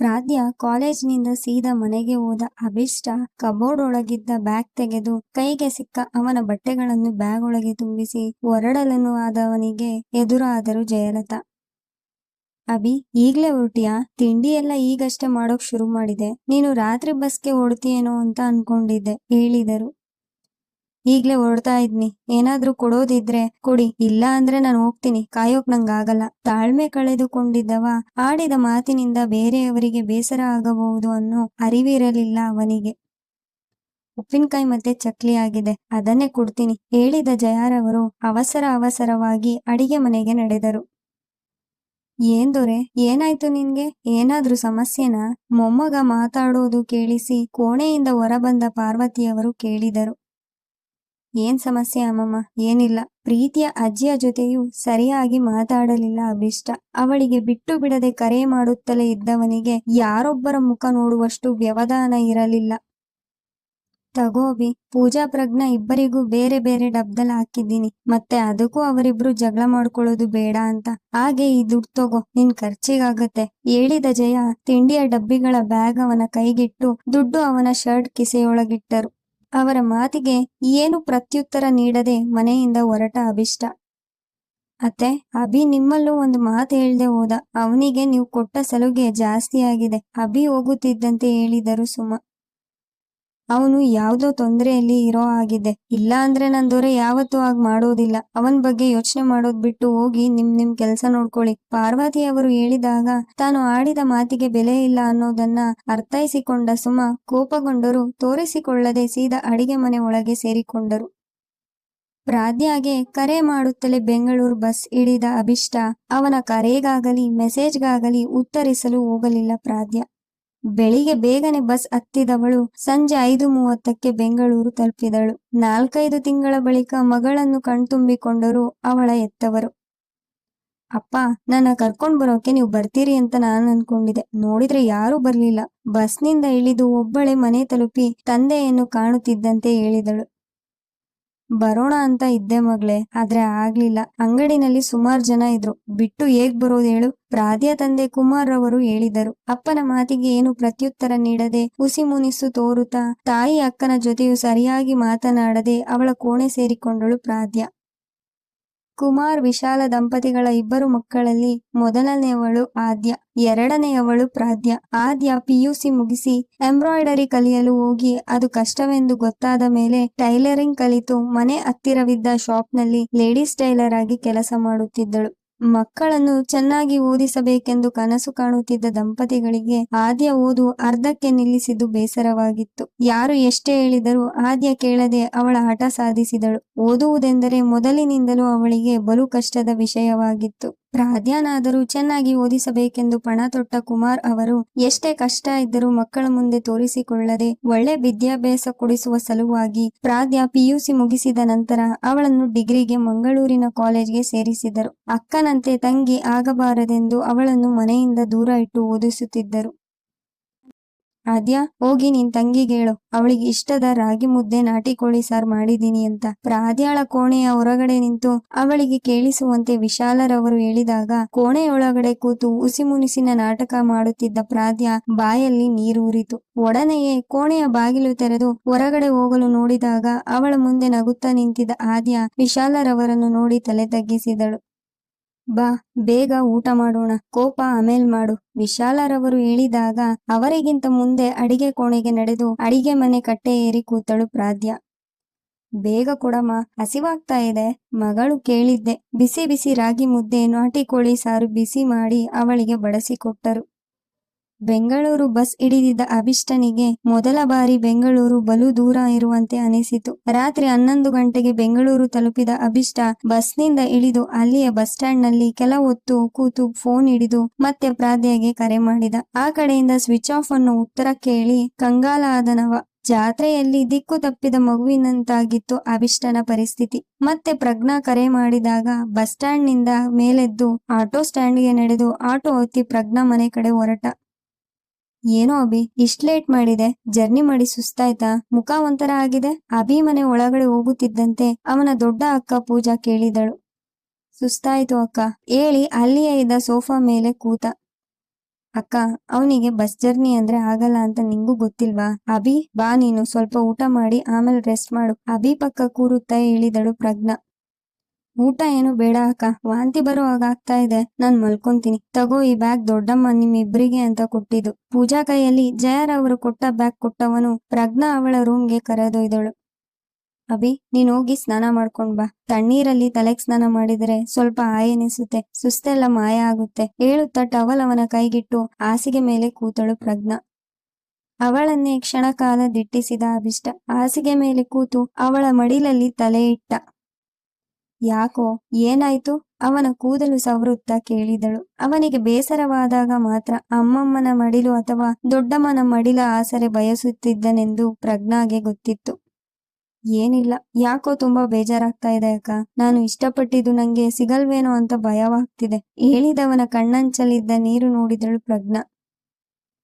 ಪ್ರಾದ್ಯ ಕಾಲೇಜಿನಿಂದ ಸೀದಾ ಮನೆಗೆ ಹೋದ ಅಭಿಷ್ಟ ಕಬೋರ್ಡ್ ಒಳಗಿದ್ದ ಬ್ಯಾಗ್ ತೆಗೆದು ಕೈಗೆ ಸಿಕ್ಕ ಅವನ ಬಟ್ಟೆಗಳನ್ನು ಬ್ಯಾಗ್ ಒಳಗೆ ತುಂಬಿಸಿ ಹೊರಡಲನು ಆದವನಿಗೆ ಎದುರಾದರು ಜಯಲತಾ ಅಭಿ, ಈಗ್ಲೇ ಹೊರಟಿಯಾ? ತಿಂಡಿ ಎಲ್ಲ ಈಗಷ್ಟೇ ಮಾಡೋಕ್ ಶುರು ಮಾಡಿದೆ. ನೀನು ರಾತ್ರಿ ಬಸ್ಗೆ ಹೊಡ್ತೀಯೇನೋ ಅಂತ ಅನ್ಕೊಂಡಿದ್ದೆ, ಹೇಳಿದರು. ಈಗ್ಲೇ ಹೊರಡ್ತಾ ಇದ್ನಿ. ಏನಾದ್ರೂ ಕೊಡೋದಿದ್ರೆ ಕೊಡಿ. ಇಲ್ಲ ಅಂದ್ರೆ ನಾನು ಹೋಗ್ತೀನಿ. ಕಾಯೋಕ್ ನಂಗಾಗಲ್ಲ. ತಾಳ್ಮೆ ಕಳೆದುಕೊಂಡಿದ್ದವ. ಆಡಿದ ಮಾತಿನಿಂದ ಬೇರೆಯವರಿಗೆ ಬೇಸರ ಆಗಬಹುದು ಅನ್ನೋ ಅರಿವಿರಲಿಲ್ಲ ಅವನಿಗೆ. ಉಪ್ಪಿನಕಾಯಿ ಮತ್ತೆ ಚಕ್ಲಿ ಆಗಿದೆ. ಅದನ್ನೇ ಕೊಡ್ತೀನಿ. ಹೇಳಿದ ಜಯಾರವರು ಅವಸರ ಅವಸರವಾಗಿ ಅಡಿಗೆ ಮನೆಗೆ ನಡೆದರು. ಏನ್ ದೊರೆ? ಏನಾಯ್ತು ನಿನ್ಗೆ? ಏನಾದ್ರೂ ಸಮಸ್ಯೆನಾ? ಮೊಮ್ಮಗ ಮಾತಾಡೋದು ಕೇಳಿಸಿ ಕೋಣೆಯಿಂದ ಹೊರಬಂದ ಪಾರ್ವತಿಯವರು ಕೇಳಿದರು. ಏನ್ ಸಮಸ್ಯೆ ಅಮ್ಮಮ್ಮ? ಏನಿಲ್ಲ. ಪ್ರೀತಿಯ ಅಜ್ಜಿಯ ಜೊತೆಯೂ ಸರಿಯಾಗಿ ಮಾತಾಡಲಿಲ್ಲ ಅಭಿಷ್ಟ. ಅವಳಿಗೆ ಬಿಟ್ಟು ಬಿಡದೆ ಕರೆ ಮಾಡುತ್ತಲೇ ಇದ್ದವನಿಗೆ ಯಾರೊಬ್ಬರ ಮುಖ ನೋಡುವಷ್ಟು ವ್ಯವಧಾನ ಇರಲಿಲ್ಲ. ತಗೋಬಿ ಪೂಜಾ ಪ್ರಜ್ಞಾ ಇಬ್ಬರಿಗೂ ಬೇರೆ ಬೇರೆ ಡಬ್ದಲ್ಲಿ ಹಾಕಿದ್ದೀನಿ. ಮತ್ತೆ ಅದಕ್ಕೂ ಅವರಿಬ್ರು ಜಗಳ ಮಾಡ್ಕೊಳ್ಳೋದು ಬೇಡ ಅಂತ. ಹಾಗೆ ಈ ದುಡ್ಡು ತಗೋ, ನಿನ್ ಖರ್ಚಿಗಾಗತ್ತೆ. ಹೇಳಿದ ಜಯ ತಿಂಡಿಯ ಡಬ್ಬಿಗಳ ಬ್ಯಾಗ್ ಅವನ ಕೈಗಿಟ್ಟು ದುಡ್ಡು ಅವನ ಶರ್ಟ್ ಕಿಸೆಯೊಳಗಿಟ್ಟರು. ಅವರ ಮಾತಿಗೆ ಏನು ಪ್ರತ್ಯುತ್ತರ ನೀಡದೆ ಮನೆಯಿಂದ ಹೊರಟ ಅಭಿಷ್ಟ. ಅತ್ತೆ, ಅಭಿ ನಿಮ್ಮಲ್ಲೂ ಒಂದು ಮಾತು ಹೇಳ್ದೆ ಹೋದ. ಅವನಿಗೆ ನೀವು ಕೊಟ್ಟ ಸಲುಗೆ ಜಾಸ್ತಿ ಆಗಿದೆ ಅಭಿ ಹೋಗುತ್ತಿದ್ದಂತೆ ಹೇಳಿದರು ಸುಮ. ಅವನು ಯಾವ್ದೋ ತೊಂದರೆಯಲ್ಲಿ ಇರೋ ಆಗಿದೆ ಇಲ್ಲ ಅಂದ್ರೆ ನನ್ ದೊರೆ ಯಾವತ್ತೂ ಆಗ ಮಾಡೋದಿಲ್ಲ. ಅವನ್ ಬಗ್ಗೆ ಯೋಚನೆ ಮಾಡೋದ್ ಬಿಟ್ಟು ಹೋಗಿ ನಿಮ್ ನಿಮ್ ಕೆಲ್ಸ ನೋಡ್ಕೊಳ್ಳಿ. ಪಾರ್ವತಿ ಅವರು ಹೇಳಿದಾಗ, ತಾನು ಆಡಿದ ಮಾತಿಗೆ ಬೆಲೆ ಇಲ್ಲ ಅನ್ನೋದನ್ನ ಅರ್ಥೈಸಿಕೊಂಡ ಸುಮ ಕೋಪಗೊಂಡರು ತೋರಿಸಿಕೊಳ್ಳದೆ ಸೀದಾ ಅಡಿಗೆ ಮನೆ ಒಳಗೆ ಸೇರಿಕೊಂಡರು. ಪ್ರಾದ್ಯಾಗೆ ಕರೆ ಮಾಡುತ್ತಲೇ ಬೆಂಗಳೂರು ಬಸ್ ಇಳಿದ ಅಭಿಷ್ಟ ಅವನ ಕರೆಗಾಗಲಿ, ಮೆಸೇಜ್ಗಾಗಲಿ ಉತ್ತರಿಸಲು ಹೋಗಲಿಲ್ಲ ಪ್ರಾದ್ಯ ಬೆಳಿಗ್ಗೆ ಬೇಗನೆ ಬಸ್ ಹತ್ತಿದವಳು. ಸಂಜೆ ಐದು ಮೂವತ್ತಕ್ಕೆ ಬೆಂಗಳೂರು ತಲುಪಿದಳು. ನಾಲ್ಕೈದು ತಿಂಗಳ ಬಳಿಕ ಮಗಳನ್ನು ಕಣ್ತುಂಬಿಕೊಂಡರು ಅವಳ ಎತ್ತವರು ಅಪ್ಪ, ನನ್ನ ಕರ್ಕೊಂಡ್ ಬರೋಕೆ ನೀವು ಬರ್ತೀರಿ ಅಂತ ನಾನು ಅನ್ಕೊಂಡಿದ್ದೆ. ನೋಡಿದ್ರೆ ಯಾರೂ ಬರ್ಲಿಲ್ಲ. ಬಸ್ನಿಂದ ಇಳಿದು ಒಬ್ಬಳೆ ಮನೆ ತಲುಪಿ ತಂದೆಯನ್ನು ಕಾಣುತ್ತಿದ್ದಂತೆ ಹೇಳಿದಳು. ಬರೋಣ ಅಂತ ಇದ್ದೆ ಮಗಳೇ, ಆದ್ರೆ ಆಗ್ಲಿಲ್ಲ. ಅಂಗಡಿನಲ್ಲಿ ಸುಮಾರು ಜನ ಇದ್ರು. ಬಿಟ್ಟು ಹೇಗ್ ಬರೋದು ಹೇಳು? ಪ್ರಾದ್ಯ ತಂದೆ ಕುಮಾರ್ ಅವರು ಹೇಳಿದರು. ಅಪ್ಪನ ಮಾತಿಗೆ ಏನು ಪ್ರತ್ಯುತ್ತರ ನೀಡದೆ ಹುಸಿ ಮುನಿಸು ತೋರುತ್ತಾ, ತಾಯಿ ಅಕ್ಕನ ಜೊತೆಯು ಸರಿಯಾಗಿ ಮಾತನಾಡದೆ ಅವಳ ಕೋಣೆ ಸೇರಿಕೊಂಡಳು ಪ್ರಾದ್ಯ ಕುಮಾರ್ ವಿಶಾಲ ದಂಪತಿಗಳ ಇಬ್ಬರು ಮಕ್ಕಳಲ್ಲಿ ಮೊದಲನೆಯವಳು ಆದ್ಯ, ಎರಡನೆಯವಳು ಪ್ರಾದ್ಯ. ಆದ್ಯ ಪಿಯುಸಿ ಮುಗಿಸಿ ಎಂಬ್ರಾಯ್ಡರಿ ಕಲಿಯಲು ಹೋಗಿ, ಅದು ಕಷ್ಟವೆಂದು ಗೊತ್ತಾದ ಮೇಲೆ ಟೈಲರಿಂಗ್ ಕಲಿತು ಮನೆ ಹತ್ತಿರವಿದ್ದ ಶಾಪ್ನಲ್ಲಿ ಲೇಡೀಸ್ ಟೈಲರ್ ಆಗಿ ಕೆಲಸ ಮಾಡುತ್ತಿದ್ದಳು. ಮಕ್ಕಳನ್ನು ಚೆನ್ನಾಗಿ ಓದಿಸಬೇಕೆಂದು ಕನಸು ಕಾಣುತ್ತಿದ್ದ ದಂಪತಿಗಳಿಗೆ ಆದ್ಯ ಓದು ಅರ್ಧಕ್ಕೆ ನಿಲ್ಲಿಸಿದ್ದು ಬೇಸರವಾಗಿತ್ತು. ಯಾರು ಎಷ್ಟೇ ಹೇಳಿದರೂ ಆದ್ಯ ಕೇಳದೆ ಅವಳ ಹಠ ಸಾಧಿಸಿದಳು. ಓದುವುದೆಂದರೆ ಮೊದಲಿನಿಂದಲೂ ಅವಳಿಗೆ ಬಲು ಕಷ್ಟದ ವಿಷಯವಾಗಿತ್ತು. ಪ್ರಾಧ್ಯಾನಾದರೂ ಚೆನ್ನಾಗಿ ಓದಿಸಬೇಕೆಂದು ಪಣ ತೊಟ್ಟ ಕುಮಾರ್ ಅವರು ಎಷ್ಟೇ ಕಷ್ಟ ಇದ್ದರೂ ಮಕ್ಕಳ ಮುಂದೆ ತೋರಿಸಿಕೊಳ್ಳದೆ ಒಳ್ಳೆ ವಿದ್ಯಾಭ್ಯಾಸ ಕೊಡಿಸುವ ಸಲುವಾಗಿ ಪ್ರಾಧ್ಯ ಪಿಯುಸಿ ಮುಗಿಸಿದ ನಂತರ ಅವಳನ್ನು ಡಿಗ್ರಿಗೆ ಮಂಗಳೂರಿನ ಕಾಲೇಜ್ಗೆ ಸೇರಿಸಿದರು. ಅಕ್ಕನಂತೆ ತಂಗಿ ಆಗಬಾರದೆಂದು ಅವಳನ್ನು ಮನೆಯಿಂದ ದೂರ ಇಟ್ಟು ಓದಿಸುತ್ತಿದ್ದರು. ಆದ್ಯ, ಹೋಗಿ ನಿನ್ ತಂಗಿಗೆ ಹೇಳು. ಅವಳಿಗೆ ಇಷ್ಟದ ರಾಗಿ ಮುದ್ದೆ ನಾಟಿ ಕೋಳಿ ಸಾರ್ ಮಾಡಿದೀನಿ ಅಂತ. ಪ್ರಾದ್ಯಾಳ ಕೋಣೆಯ ಹೊರಗಡೆ ನಿಂತು ಅವಳಿಗೆ ಕೇಳಿಸುವಂತೆ ವಿಶಾಲರವರು ಹೇಳಿದಾಗ, ಕೋಣೆಯೊಳಗಡೆ ಕೂತು ಉಸಿ ಮುನಿಸಿನ ನಾಟಕ ಮಾಡುತ್ತಿದ್ದ ಪ್ರಾದ್ಯ ಬಾಯಲ್ಲಿ ನೀರೂರಿತು ಒಡನೆಯೇ ಕೋಣೆಯ ಬಾಗಿಲು ತೆರೆದು ಹೊರಗಡೆ ಹೋಗಲು ನೋಡಿದಾಗ ಅವಳ ಮುಂದೆ ನಗುತ್ತಾ ನಿಂತಿದ್ದ ಆದ್ಯ ವಿಶಾಲರವರನ್ನು ನೋಡಿ ತಲೆ ತಗ್ಗಿಸಿದಳು. ಬಾ, ಬೇಗ ಊಟ ಮಾಡೋಣ. ಕೋಪ ಆಮೇಲ್ ಮಾಡು. ವಿಶಾಲರವರು ಹೇಳಿದಾಗ ಅವರಿಗಿಂತ ಮುಂದೆ ಅಡಿಗೆ ಕೋಣೆಗೆ ನಡೆದು ಅಡಿಗೆ ಮನೆ ಕಟ್ಟೆ ಏರಿ ಕೂತಳು ಪ್ರಾದ್ಯ ಬೇಗ ಕೊಡಮ್ಮ, ಹಸಿವಾಗ್ತಾ ಇದೆ. ಮಗಳು ಕೇಳಿದ್ದೆ. ಬಿಸಿ ಬಿಸಿ ರಾಗಿ ಮುದ್ದೆ, ನಾಟಿ ಕೋಳಿ ಸಾರು ಬಿಸಿ ಮಾಡಿ ಅವಳಿಗೆ ಬಡಿಸಿಕೊಟ್ಟರು ಬೆಂಗಳೂರು ಬಸ್ ಹಿಡಿದಿದ್ದ ಅಭಿಷ್ಟನಿಗೆ ಮೊದಲ ಬಾರಿ ಬೆಂಗಳೂರು ಬಲು ದೂರ ಇರುವಂತೆ ಅನಿಸಿತು. ರಾತ್ರಿ ಹನ್ನೊಂದು ಗಂಟೆಗೆ ಬೆಂಗಳೂರು ತಲುಪಿದ ಅಭಿಷ್ಟ ಬಸ್ನಿಂದ ಇಳಿದು ಅಲ್ಲಿಯ ಬಸ್ ಸ್ಟ್ಯಾಂಡ್ನಲ್ಲಿ ಕೆಲ ಹೊತ್ತು ಕೂತು ಫೋನ್ ಹಿಡಿದು ಮತ್ತೆ ಪ್ರಾಧ್ಯಾಗೆ ಕರೆ ಮಾಡಿದ. ಆ ಕಡೆಯಿಂದ ಸ್ವಿಚ್ ಆಫ್ ಅನ್ನು ಉತ್ತರ ಕೇಳಿ ಕಂಗಾಲಾದನವ. ಜಾತ್ರೆಯಲ್ಲಿ ದಿಕ್ಕು ತಪ್ಪಿದ ಮಗುವಿನಂತಾಗಿತ್ತು ಅಭಿಷ್ಟನ ಪರಿಸ್ಥಿತಿ. ಮತ್ತೆ ಪ್ರಜ್ಞಾ ಕರೆ ಮಾಡಿದಾಗ ಬಸ್ ಸ್ಟ್ಯಾಂಡ್ನಿಂದ ಮೇಲೆದ್ದು ಆಟೋ ಸ್ಟ್ಯಾಂಡ್ಗೆ ನಡೆದು ಆಟೋ ಹತ್ತಿ ಪ್ರಜ್ಞಾ ಮನೆ ಕಡೆ ಹೊರಟ. ಏನೋ ಅಭಿ, ಇಷ್ಟ್ ಲೇಟ್ ಮಾಡಿದೆ. ಜರ್ನಿ ಮಾಡಿ ಸುಸ್ತಾಯ್ತಾ? ಮುಖ ಒಂಥರ ಆಗಿದೆ. ಅಭಿ ಮನೆ ಒಳಗಡೆ ಹೋಗುತ್ತಿದ್ದಂತೆ ಅವನ ದೊಡ್ಡ ಅಕ್ಕ ಪೂಜಾ ಕೇಳಿದಳು. ಸುಸ್ತಾಯ್ತು ಅಕ್ಕ. ಹೇಳಿ, ಅಲ್ಲಿಯೇ ಇದ್ದ ಸೋಫಾ ಮೇಲೆ ಕೂತ. ಅಕ್ಕ, ಅವನಿಗೆ ಬಸ್ ಜರ್ನಿ ಅಂದ್ರೆ ಆಗಲ್ಲ ಅಂತ ನಿಂಗೂ ಗೊತ್ತಿಲ್ವಾ? ಅಭಿ, ಬಾ ನೀನು. ಸ್ವಲ್ಪ ಊಟ ಮಾಡಿ, ಆಮೇಲೆ ರೆಸ್ಟ್ ಮಾಡು. ಅಭಿ ಪಕ್ಕ ಕೂರುತ್ತಾ ಹೇಳಿದಳು ಪ್ರಜ್ಞಾ. ಊಟ ಏನು ಬೇಡ ಅಕ್ಕ. ವಾಂತಿ ಬರೋ ಹಾಗಾಗ್ತಾ ಇದೆ. ನಾನ್ ಮಲ್ಕೊಂತೀನಿ. ತಗೋ ಈ ಬ್ಯಾಗ್ ದೊಡ್ಡಮ್ಮ ನಿಮ್ಮಿಬ್ರಿಗೆ ಅಂತ ಕೊಟ್ಟಿದ್ದು. ಪೂಜಾ ಕೈಯಲ್ಲಿ ಜಯರವರು ಕೊಟ್ಟ ಬ್ಯಾಗ್ ಕೊಟ್ಟವನು ಪ್ರಜ್ಞಾ ಅವಳ ರೂಮ್ಗೆ ಕರೆದೊಯ್ದಳು. ಅಭಿ, ನೀನ್ ಹೋಗಿ ಸ್ನಾನ ಮಾಡ್ಕೊಂಡ್ ಬಾ. ತಣ್ಣೀರಲ್ಲಿ ತಲೆಗ್ ಸ್ನಾನ ಮಾಡಿದ್ರೆ ಸ್ವಲ್ಪ ಆಯನಿಸುತ್ತೆ ಸುಸ್ತೆಲ್ಲ ಮಾಯ ಆಗುತ್ತೆ. ಹೇಳುತ್ತಾ ಟವಲ್ ಅವನ ಕೈಗಿಟ್ಟು ಹಾಸಿಗೆ ಮೇಲೆ ಕೂತಳು ಪ್ರಜ್ಞಾ. ಅವಳನ್ನೇ ಕ್ಷಣಕಾಲ ದಿಟ್ಟಿಸಿದ ಅಭಿಷ್ಟ. ಹಾಸಿಗೆ ಮೇಲೆ ಕೂತು ಅವಳ ಮಡಿಲಲ್ಲಿ ತಲೆ ಇಟ್ಟ. ಯಾಕೋ ಏನಾಯ್ತು? ಅವನ ಕೂದಲು ಸವೃತ್ತ ಕೇಳಿದಳು. ಅವನಿಗೆ ಬೇಸರವಾದಾಗ ಮಾತ್ರ ಅಮ್ಮಮ್ಮನ ಮಡಿಲು ಅಥವಾ ದೊಡ್ಡಮ್ಮನ ಮಡಿಲ ಆಸರೆ ಬಯಸುತ್ತಿದ್ದನೆಂದು ಪ್ರಜ್ಞಾಗೆ ಗೊತ್ತಿತ್ತು. ಏನಿಲ್ಲ, ಯಾಕೋ ತುಂಬಾ ಬೇಜಾರಾಗ್ತಾ ಇದೆ ಅಕ್ಕ. ನಾನು ಇಷ್ಟಪಟ್ಟಿದ್ದು ನಂಗೆ ಸಿಗಲ್ವೇನೋ ಅಂತ ಭಯವಾಗ್ತಿದೆ. ಹೇಳಿದವನ ಕಣ್ಣಂಚಲಿದ್ದ ನೀರು ನೋಡಿದಳು ಪ್ರಜ್ಞಾ.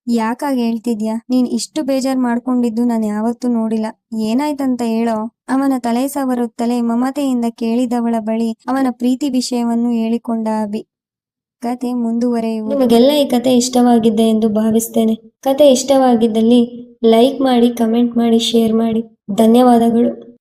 ಯಾಕಾಗ ಹೇಳ್ತಿದ್ಯಾ? ನೀನ್ ಇಷ್ಟು ಬೇಜಾರ್ ಮಾಡ್ಕೊಂಡಿದ್ದು ನಾನು ಯಾವತ್ತೂ ನೋಡಿಲ್ಲ. ಏನಾಯ್ತಂತ ಹೇಳೋ? ಅವನ ತಲೆ ಸವರುತ್ತಲೇ ಮಮತೆಯಿಂದ ಕೇಳಿದವಳ ಬಳಿ ಅವನ ಪ್ರೀತಿ ವಿಷಯವನ್ನು ಹೇಳಿಕೊಂಡ ಅಭಿ. ಕತೆ ಮುಂದುವರೆಯುವುದು. ನಿಮಗೆಲ್ಲ ಈ ಕತೆ ಇಷ್ಟವಾಗಿದ್ದೆ ಎಂದು ಭಾವಿಸ್ತೇನೆ. ಕತೆ ಇಷ್ಟವಾಗಿದ್ದಲ್ಲಿ ಲೈಕ್ ಮಾಡಿ, ಕಮೆಂಟ್ ಮಾಡಿ, ಶೇರ್ ಮಾಡಿ. ಧನ್ಯವಾದಗಳು.